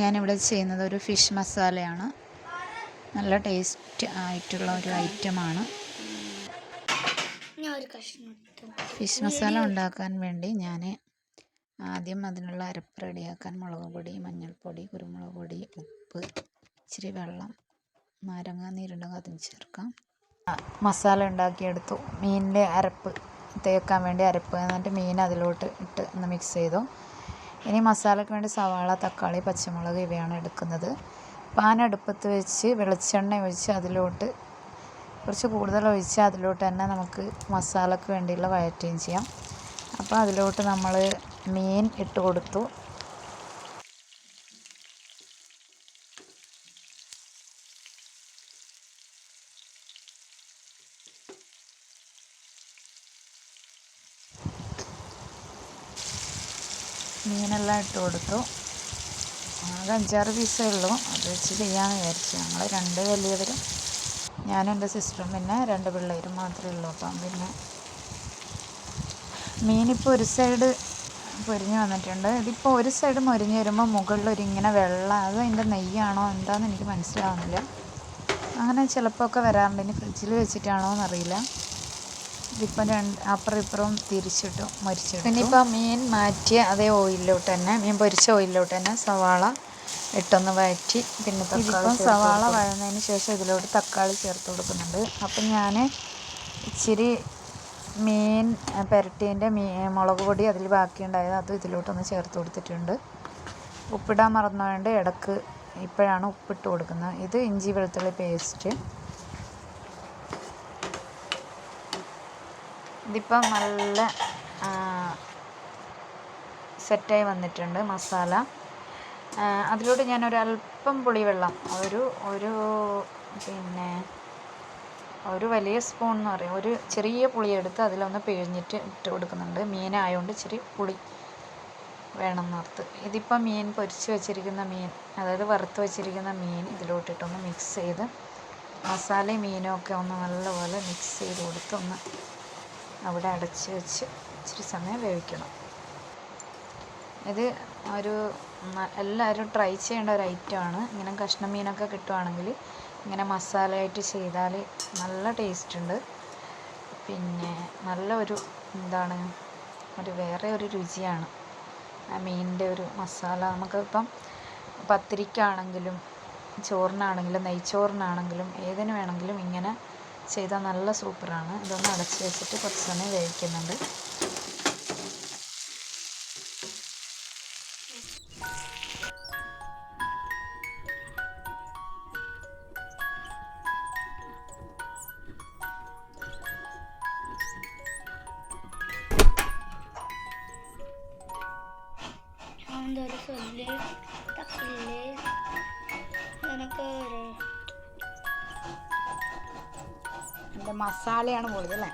ഞാനിവിടെ ചെയ്യുന്നത് ഒരു ഫിഷ് മസാലയാണ്. നല്ല ടേസ്റ്റ് ആയിട്ടുള്ള ഒരു ഐറ്റമാണ്. ഫിഷ് മസാല ഉണ്ടാക്കാൻ വേണ്ടി ഞാൻ ആദ്യം അതിനുള്ള അരപ്പ് റെഡിയാക്കാൻ മുളക് പൊടി മഞ്ഞൾപ്പൊടി കുരുമുളക് പൊടി ഉപ്പ് ഇച്ചിരി വെള്ളം നാരങ്ങ നീരുണ്ടെങ്കിൽ അതും ചേർക്കാം. മസാല ഉണ്ടാക്കിയെടുത്തു. മീനിന്റെ അരപ്പ് തേക്കാൻ വേണ്ടി അരപ്പ് എന്നിട്ട് മീൻ അതിലോട്ട് ഇട്ട് ഒന്ന് മിക്സ് ചെയ്തു. ഇനി മസാലയ്ക്ക് വേണ്ടി സവാള തക്കാളി പച്ചമുളക് ഇവയാണ് എടുക്കുന്നത്. പാൻ അടുപ്പത്ത് വെച്ച് വെളിച്ചെണ്ണ ഒഴിച്ച് അതിലോട്ട് കുറച്ച് കൂടുതൽ ഒഴിച്ച് അതിലോട്ട് തന്നെ നമുക്ക് മസാലയ്ക്ക് വേണ്ടിയുള്ള വഴറ്റുകയും ചെയ്യാം. അപ്പോൾ അതിലോട്ട് നമ്മൾ മീൻ ഇട്ട് കൊടുത്തു. മീനെല്ലാം ഇട്ട് കൊടുത്തു. ആകെ അഞ്ചാറ് പീസേ ഉള്ളൂ. അത് വെച്ച് ചെയ്യാമെന്ന് വിചാരിച്ചു. ഞങ്ങൾ രണ്ട് വലിയവരും ഞാനും എന്റെ സിസ്റ്ററും പിന്നെ രണ്ട് പിള്ളേരും മാത്രമേ ഉള്ളൂ. അപ്പം പിന്നെ മീനിപ്പോൾ ഒരു സൈഡ് പൊരിഞ്ഞ് വന്നിട്ടുണ്ട്. ഇതിപ്പോൾ ഒരു സൈഡ് മൊരിഞ്ഞ് വരുമ്പോൾ മുകളിൽ ഒരു ഇങ്ങനെ വെള്ളം അത് അതിന്റെ നെയ്യാണോ എന്താണെന്ന് എനിക്ക് മനസ്സിലാവുന്നില്ല. അങ്ങനെ ചിലപ്പോൾ ഒക്കെ വരാറുണ്ട്. ഇനി ഫ്രിഡ്ജിൽ വെച്ചിട്ടാണോ എന്നറിയില്ല ഇതിപ്പം രണ്ട് അപ്പുറം ഇപ്പുറവും തിരിച്ചിട്ടു മരിച്ചിട്ടു. ഇനിയിപ്പോൾ മീൻ മാറ്റിയ അതേ ഓയിലിലോട്ട് തന്നെ മീൻ പൊരിച്ച ഓയിലിലോട്ട് തന്നെ സവാള ഇട്ടൊന്ന് വഴറ്റി പിന്നെ ഇതിപ്പം സവാള വഴന്നതിന് ശേഷം ഇതിലോട്ട് തക്കാളി ചേർത്ത് കൊടുക്കുന്നുണ്ട്. അപ്പം ഞാൻ ഇച്ചിരി മീൻ പുരട്ടീന്റെ മീ മുളക് പൊടി അതിൽ ബാക്കിയുണ്ടായത് അത് ഇതിലോട്ടൊന്ന് ചേർത്ത് കൊടുത്തിട്ടുണ്ട്. ഉപ്പിടാൻ മറന്നുകൊണ്ട് ഇടയ്ക്ക് ഇപ്പോഴാണ് ഉപ്പിട്ട് കൊടുക്കുന്നത്. ഇത് ഇഞ്ചി വെളുത്തുള്ളി പേസ്റ്റ്. ഇതിപ്പം നല്ല സെറ്റായി വന്നിട്ടുണ്ട് മസാല. അതിലൂടെ ഞാൻ ഒരല്പം പുളിവെള്ളം ഒരു ഒരു പിന്നെ ഒരു വലിയ സ്പൂൺ എന്ന് പറയും. ഒരു ചെറിയ പുളി എടുത്ത് അതിലൊന്ന് പിഴിഞ്ഞിട്ട് ഇട്ട് കൊടുക്കുന്നുണ്ട്. മീനായതുകൊണ്ട് ഇച്ചിരി പുളി വേണം നിർത്ത് ഇതിപ്പം മീൻ പൊരിച്ച് വെച്ചിരിക്കുന്ന മീൻ അതായത് വറുത്ത് വെച്ചിരിക്കുന്ന മീൻ ഇതിലോട്ടിട്ടൊന്ന് മിക്സ് ചെയ്ത് മസാലയും മീനും ഒക്കെ ഒന്ന് നല്ലപോലെ മിക്സ് ചെയ്ത് കൊടുത്ത് ഒന്ന് അവിടെ അടച്ച് വെച്ച് ഇച്ചിരി സമയം വേവിക്കണം. ഇത് ഒരു എല്ലാവരും ട്രൈ ചെയ്യേണ്ട ഒരു ഐറ്റം ആണ്. ഇങ്ങനെ കഷ്ണം മീനൊക്കെ കിട്ടുവാണെങ്കിൽ ഇങ്ങനെ മസാലയായിട്ട് ചെയ്താൽ നല്ല ടേസ്റ്റ് ഉണ്ട്. പിന്നെ നല്ല ഒരു എന്താണ് ഒരു വേറെ ഒരു രുചിയാണ്. ആ മീനിന്റെ ഒരു മസാല നമുക്കിപ്പം പത്തിരിക്കാണെങ്കിലും ചോറിനാണെങ്കിലും നെയ്ച്ചോറിനാണെങ്കിലും ഏതിന് വേണമെങ്കിലും ഇങ്ങനെ ചെയ്താൽ നല്ല സൂപ്പറാണ്. ഇതൊന്ന് അടച്ച് വെച്ചിട്ട് കുറച്ച് സമയം വേവിക്കുന്നുണ്ട്. എന്തൊരു സൊല്ലി തക്കില്ലേ നിനക്ക് ഒരു എന്റെ മസാലയാണ് കൂടുതൽ അല്ലേ?